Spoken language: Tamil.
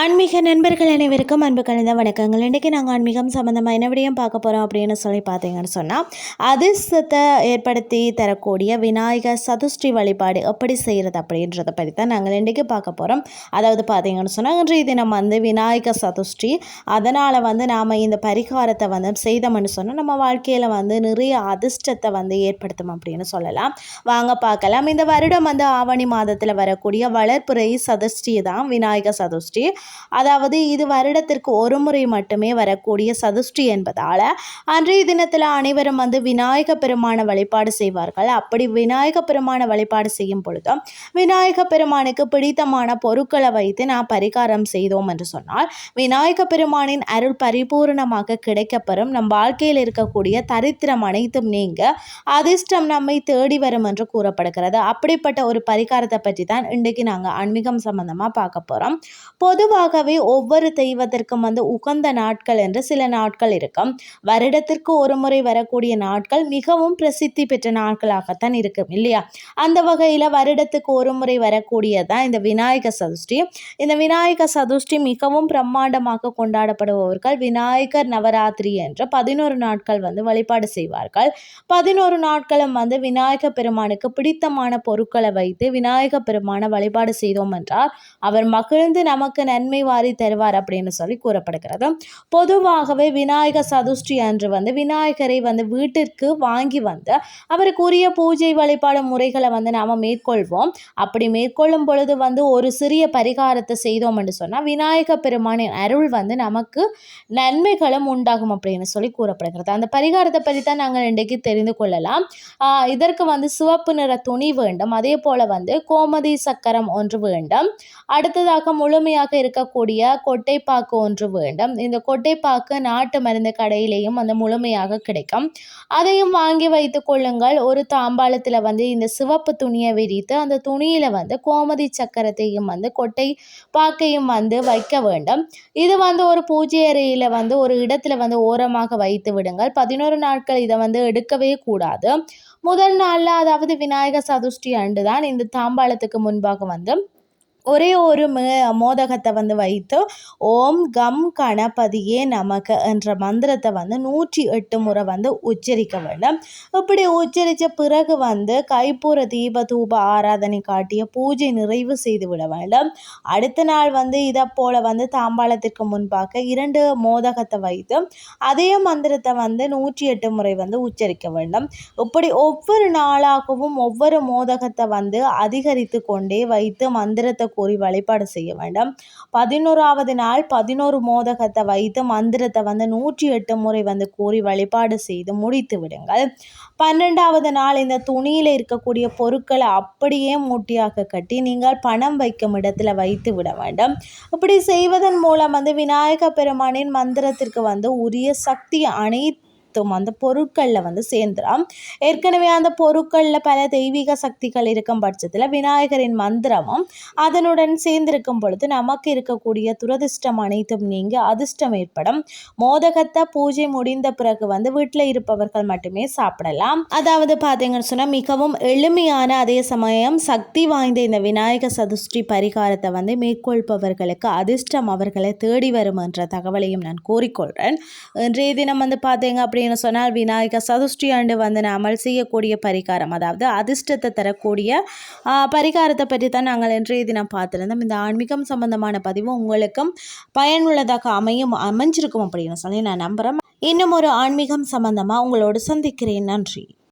ஆன்மீக நண்பர்கள் அனைவருக்கும் அன்பு கலந்த வணக்கங்கள். இன்றைக்கி நாங்கள் ஆன்மீகம் சம்மந்தமாக என்ன விடையும் பார்க்க போகிறோம் அப்படின்னு சொல்லி பார்த்தீங்கன்னு சொன்னால் அதிர்ஷ்டத்தை ஏற்படுத்தி தரக்கூடிய விநாயகர் சதுஷ்டி வழிபாடு எப்படி செய்கிறது அப்படின்றத பற்றி தான் நாங்கள் இன்றைக்கி பார்க்க போகிறோம் அதாவது பார்த்தீங்கன்னு சொன்னால் இன்றைய தினம் வந்து விநாயகர் சதுஷ்டி அதனால் வந்து நாம் இந்த பரிகாரத்தை வந்து செய்தோம்னு சொன்னால் நம்ம வாழ்க்கையில் வந்து நிறைய அதிர்ஷ்டத்தை வந்து ஏற்படுத்தும் அப்படின்னு சொல்லலாம். வாங்க பார்க்கலாம். இந்த வருடம் வந்து ஆவணி மாதத்தில் வரக்கூடிய வளர்ப்புறை சதுஷ்டி தான் விநாயகர் சதுஷ்டி. அதாவது இது வருடத்திற்கு ஒரு முறை மட்டுமே வரக்கூடிய சதுஷ்டி என்பதால் அன்றைய தினத்தில் அனைவரும் வந்து விநாயக பெருமான வழிபாடு செய்வார்கள். அப்படி விநாயக பெருமான வழிபாடு செய்யும் பொழுது விநாயக பெருமானுக்கு பிடித்தமான பொருட்களை வைத்து நான் பரிகாரம் செய்தோம் என்று சொன்னால் விநாயக பெருமானின் அருள் பரிபூர்ணமாக கிடைக்கப்பெறும். நம் வாழ்க்கையில் இருக்கக்கூடிய தரித்திரம் அனைத்தும் நீங்க அதிர்ஷ்டம் நம்மை தேடி வரும் என்று கூறப்படுகிறது. அப்படிப்பட்ட ஒரு பரிகாரத்தை பற்றி தான் இன்றைக்கு நாங்கள் ஆன்மீகம் சம்பந்தமாக பார்க்க போகிறோம் பொதுவாக பொதுவாகவே ஒவ்வொரு தெய்வத்திற்கும் வந்து உகந்த நாட்கள் என்று சில நாட்கள் இருக்கும். வருடத்திற்கு ஒரு முறை வரக்கூடிய நாட்கள் மிகவும் பிரசித்தி பெற்ற நாட்களாகத்தான் இருக்கும் இல்லையா? அந்த வகையில் வருடத்துக்கு ஒரு முறை வரக்கூடியதான் இந்த விநாயக சதுஷ்டி இந்த விநாயக சதுஷ்டி மிகவும் பிரம்மாண்டமாக கொண்டாடப்படுபவர்கள் விநாயகர் நவராத்திரி என்று பதினோரு நாட்கள் வந்து வழிபாடு செய்வார்கள். பதினோரு நாட்களும் வந்து விநாயக பெருமானுக்கு பிடித்தமான பொருட்களை வைத்து விநாயக பெருமான வழிபாடு செய்தோம் என்றால் அவர் மகிழ்ந்து நமக்கு நன்மை நன்மை வாரி தருவார் அப்படின்னு சொல்லி கூறப்படுகிறது. பொதுவாகவே விநாயகர் சதுஷ்டி அன்று வந்து விநாயகரை வந்து வீட்டிற்கு வாங்கி வந்து அவருக்கு உரிய பூஜை வழிபாடு முறைகளை வந்து நாம் மேற்கொள்வோம். அப்படி மேற்கொள்ளும் பொழுது வந்து ஒரு சிறிய பரிகாரத்தை செய்தோம் என்று சொன்னால் விநாயக பெருமானின் அருள் வந்து நமக்கு நன்மைகளும் உண்டாகும் அப்படின்னு சொல்லி கூறப்படுகிறது. அந்த பரிகாரத்தை பற்றி தான் நாங்கள் இன்றைக்கு தெரிந்து கொள்ளலாம். இதற்கு வந்து சிவப்பு நிற துணி வேண்டும். அதே போல் வந்து கோமதி சக்கரம் ஒன்று வேண்டும். அடுத்ததாக முழுமையாக இருக்க இருக்கக்கூடிய கொட்டைப்பாக்கு ஒன்று வேண்டும். இந்த கொட்டைப்பாக்கு நாட்டு மருந்து கடையிலையும் வந்து முழுமையாக கிடைக்கும். அதையும் வாங்கி வைத்து கொள்ளுங்கள். ஒரு தாம்பாளத்தில் வந்து இந்த சிவப்பு துணியை விரித்து அந்த துணியில் வந்து கோமதி சக்கரத்தையும் வந்து கொட்டை பாக்கையும் வந்து வைக்க வேண்டும். இது வந்து ஒரு பூஜை அறையில் வந்து ஒரு இடத்துல வந்து ஓரமாக வைத்து விடுங்கள். பதினோரு நாட்கள் இதை வந்து எடுக்கவே கூடாது. முதல் நாளில் அதாவது விநாயகர் சதுஷ்டி அன்று தான் இந்த தாம்பாளத்துக்கு முன்பாக வந்து ஒரே ஒரு மோதகத்தை வந்து வைத்து ஓம் கம் கணபதியே நமக்கு என்ற மந்திரத்தை வந்து நூற்றி எட்டு முறை வந்து உச்சரிக்க வேண்டும். இப்படி உச்சரித்த பிறகு வந்து கைப்பூர தீப தூப ஆராதனை காட்டிய பூஜை நிறைவு செய்து விட வேண்டும். அடுத்த நாள் வந்து இதை போல் வந்து தாம்பாளத்திற்கு முன்பாக இரண்டு மோதகத்தை வைத்து அதே மந்திரத்தை வந்து நூற்றி எட்டு முறை வந்து உச்சரிக்க வேண்டும். இப்படி ஒவ்வொரு நாளாகவும் ஒவ்வொரு மோதகத்தை வந்து அதிகரித்து கொண்டே வைத்து மந்திரத்தை கூறி வழிபாடு செய்ய வேண்டும். பதினோராவது நாள் பதினோரு மோதகத்தை வைத்து மந்திரத்தை வந்து நூற்றி எட்டு முறை வந்து கூறி வழிபாடு செய்து முடித்து விடுங்கள். பன்னெண்டாவது நாள் இந்த துணியில் இருக்கக்கூடிய பொருட்களை அப்படியே மூட்டியாக கட்டி நீங்கள் பணம் வைக்கும் இடத்துல வைத்து விட வேண்டும். இப்படி செய்வதன் மூலம் வந்து விநாயக பெருமானின் மந்திரத்திற்கு வந்து உரிய சக்தி அனைத்து அனைத்தும் அந்த பொருட்களில் வந்து சேர்ந்துடும் ஏற்கனவே அந்த பொருட்களில் பல தெய்வீக சக்திகள் இருக்கும் பட்சத்தில் விநாயகரின் மந்திரமும் அதனுடன் சேர்ந்திருக்கும் பொழுது நமக்கு இருக்கக்கூடிய துரதிர்ஷ்டம் அனைத்தும் நீங்க அதிர்ஷ்டம் ஏற்படும். மோதகத்தை பூஜை முடிந்த பிறகு வந்து வீட்டில் இருப்பவர்கள் மட்டுமே சாப்பிடலாம். அதாவது பார்த்தீங்கன்னு சொன்னால் மிகவும் எளிமையான அதே சமயம் சக்தி வாய்ந்த இந்த விநாயகர் சதுஷ்டி பரிகாரத்தை வந்து மேற்கொள்பவர்களுக்கு அதிர்ஷ்டம் அவர்களை தேடி வரும் என்ற தகவலையும் நான் கூறிக்கொள்கிறேன் இன்றைய தினம் வந்து பார்த்தீங்க அப்படின்னு அப்படின்னு சொன்னால் விநாயகர் சதுஷ்டி ஆண்டு வந்து அமல் செய்யக்கூடிய பரிகாரம். அதாவது அதிர்ஷ்டத்தை தரக்கூடிய பரிகாரத்தை பற்றி தான் நாங்கள் இன்றைய தினம் பார்த்துருந்தோம். இந்த ஆன்மீகம் சம்பந்தமான பதிவு உங்களுக்கும் பயனுள்ளதாக அமையும் அமைஞ்சிருக்கும் அப்படின்னு சொல்லி நான் நம்புகிறேன் இன்னும் ஒரு ஆன்மீகம் சம்பந்தமாக உங்களோடு சந்திக்கிறேன். நன்றி.